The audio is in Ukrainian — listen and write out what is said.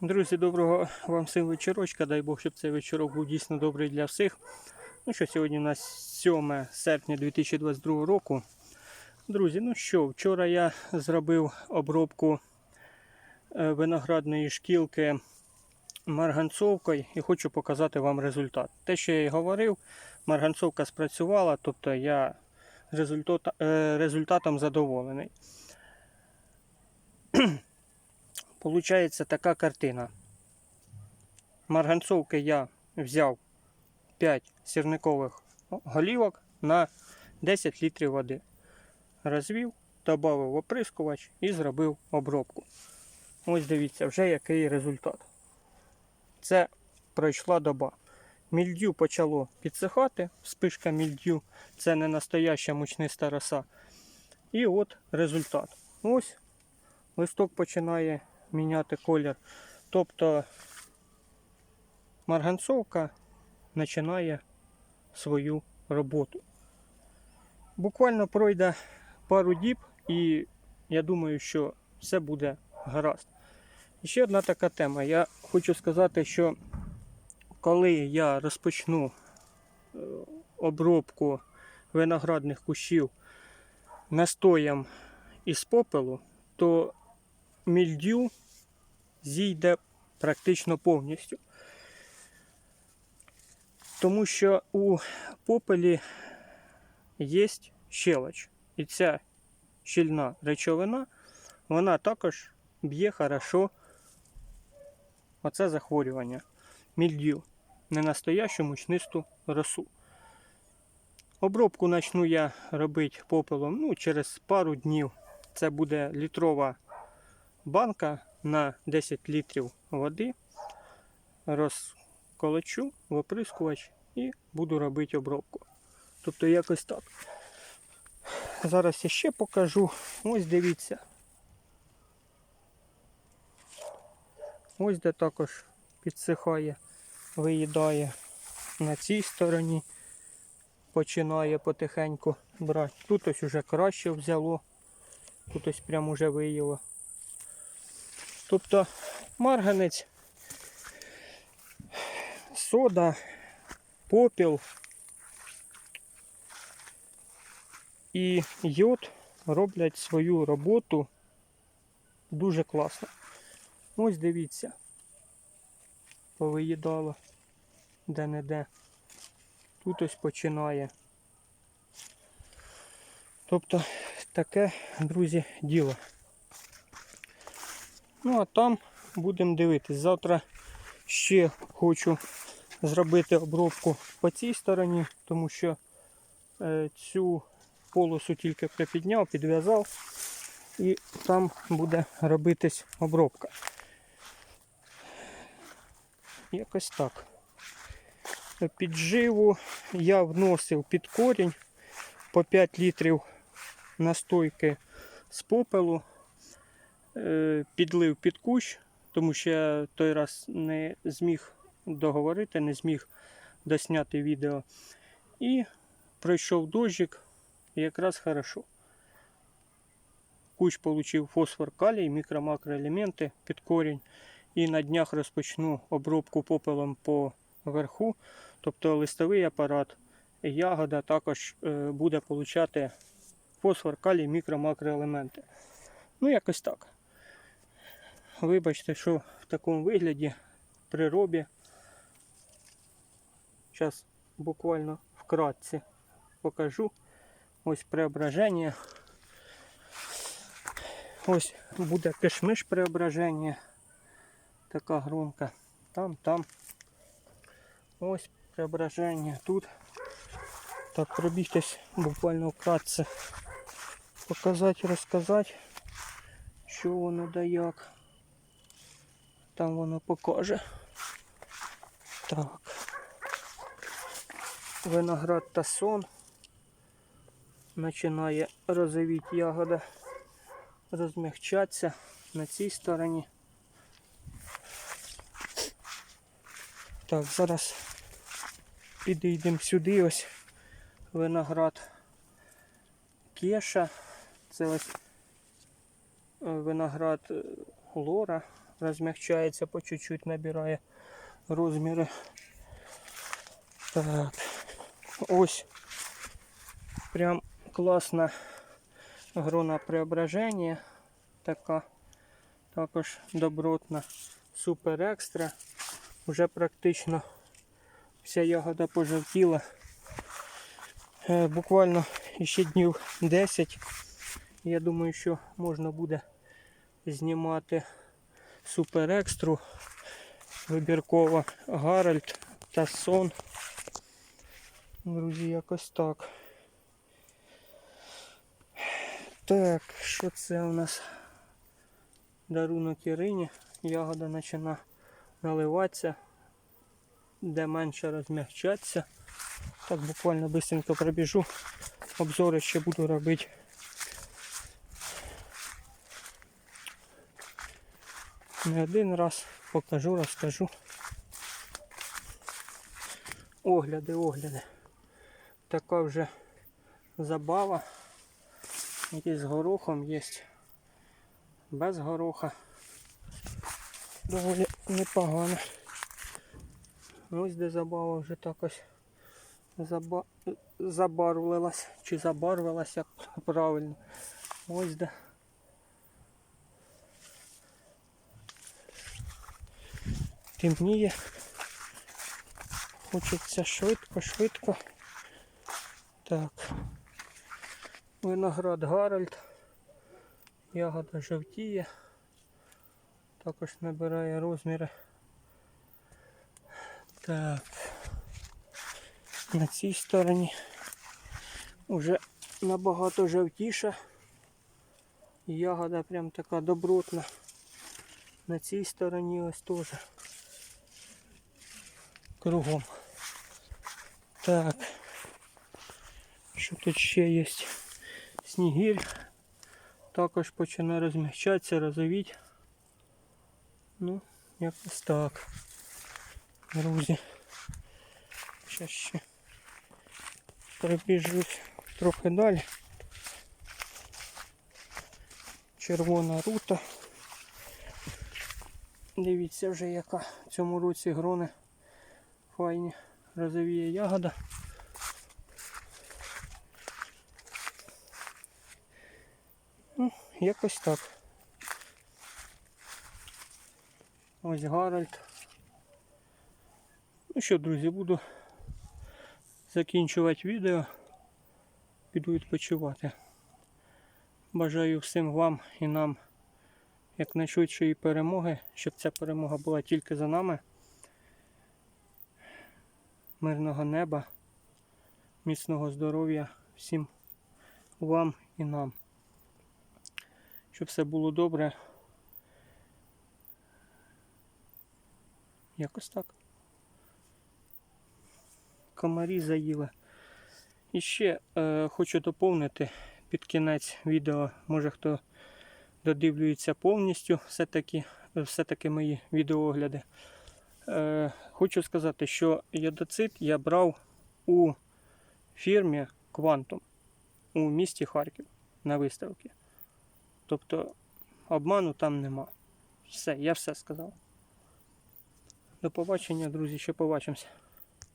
Друзі, доброго вам всім вечорочка. Дай Бог, щоб цей вечорок був дійсно добрий для всіх. Ну що, сьогодні у нас 7 серпня 2022 року. Друзі, ну що, вчора я зробив обробку е, виноградної шкілки марганцовкою і хочу показати вам результат. Те, що я і говорив, марганцовка спрацювала, тобто я е, результатом задоволений. Получається така картина. Марганцовки я взяв 5 сірникових голівок на 10 літрів води. Розвів, додав оприскувач і зробив обробку. Ось дивіться, вже який результат. Це пройшла доба. Мільдю почало підсихати, спишка мільдю, це не настояща мучниста роса. І от результат. Ось листок починає міняти колір. Тобто марганцовка починає свою роботу. Буквально пройде пару діб, і я думаю, що все буде гаразд. І ще одна така тема. Я хочу сказати, що коли я розпочну е, обробку виноградних кущів настоєм із попелу, то мільдю зійде практично повністю. Тому що у попелі є щелоч. І ця щільна речовина, вона також б'є хорошо оце захворювання. Мільдю. Ненастоящу мучнисту росу. Обробку почну я робити попелом ну, через пару днів. Це буде літрова банка на 10 літрів води. Розколочу в оприскувач і буду робити обробку. Тобто якось так. Зараз я ще покажу. Ось дивіться. Ось де також підсихає, виїдає на цій стороні. Починає потихеньку брати. Тут ось уже краще взяло. Тут ось прямо вже виїло. Тобто марганець, сода, попіл і йод роблять свою роботу дуже класно. Ось дивіться, повиїдало де-не-де. Тут ось починає. Тобто таке, друзі, діло. Ну, а там будемо дивитись. Завтра ще хочу зробити обробку по цій стороні, тому що е, цю полосу тільки припідняв, підв'язав і там буде робитись обробка. Якось так. Підживу я вносив під корінь по 5 літрів настойки з попелу підлив під кущ, тому що я той раз не зміг договорити, не зміг досняти відео. І пройшов дощик, якраз хорошо. Кущ отримав фосфор калій, мікро-макроелементи під корінь. І на днях розпочну обробку попелом по верху. Тобто листовий апарат, ягода також е, буде отримати фосфор, калій, мікро-макроелементи. Ну, якось так. Вибачте, що в такому вигляді при робі. Зараз буквально вкратце покажу. Ось преображення. Ось буде кишмиш преображення. Така гронка. Там, там. Ось преображення тут. Так, пробігтись буквально вкратце. Показати, розказати, що воно да як. Там воно покаже. Так. Виноград та сон. Починає розовіти ягода, розмягчатися на цій стороні. Так, зараз підійдемо сюди ось виноград кеша. Це ось е, виноград е, лора розмягчається по чуть-чуть, набирає розміри. Так. Ось прям класна грона преображення. Така також добротна, супер екстра. Вже практично вся ягода пожовтіла. Е, Буквально ще днів 10. Я думаю, що можна буде знімати супер екстру. Вибірково Гаральд та сон. Друзі, якось так. Так, що це у нас? Дарунок Ірині. Ягода починає наливатися, де менше розмягчатися. Так, буквально быстренько пробіжу. Обзори ще буду робити. Не один раз покажу, розкажу. Огляди, огляди. Така вже забава. Є з горохом, є без гороха. Доволі непогано. Ось де забава вже так ось заба... забарвилась. Чи забарвилась, як правильно. Ось де. Темніє. Хочеться швидко, швидко. Так. Виноград Гаральд. Ягода жовтіє. Також набирає розміри. Так. На цій стороні вже набагато жовтіша. Ягода прям така добротна. На цій стороні ось теж. Кругом. Так. Що тут ще є? Снігір. Також починає розмягчатися, розовіть. Ну, якось так. Друзі. Зараз ще прибіжусь трохи далі. Червона рута. Дивіться вже яка в цьому році грони файні розовіє ягода. Ну, якось так. Ось Гаральд. Ну що, друзі, буду закінчувати відео. Піду відпочивати. Бажаю всім вам і нам якнайшвидшої перемоги, щоб ця перемога була тільки за нами. Мирного неба, міцного здоров'я всім вам і нам. Щоб все було добре. Якось так. Комарі заїли. І ще е, хочу доповнити під кінець відео, може хто додивлюється повністю все-таки все-таки мої відеоогляди. Е, хочу сказати, що ядоцит я брав у фірмі Quantum у місті Харків на виставці. Тобто обману там нема. Все, я все сказав. До побачення, друзі, ще побачимося.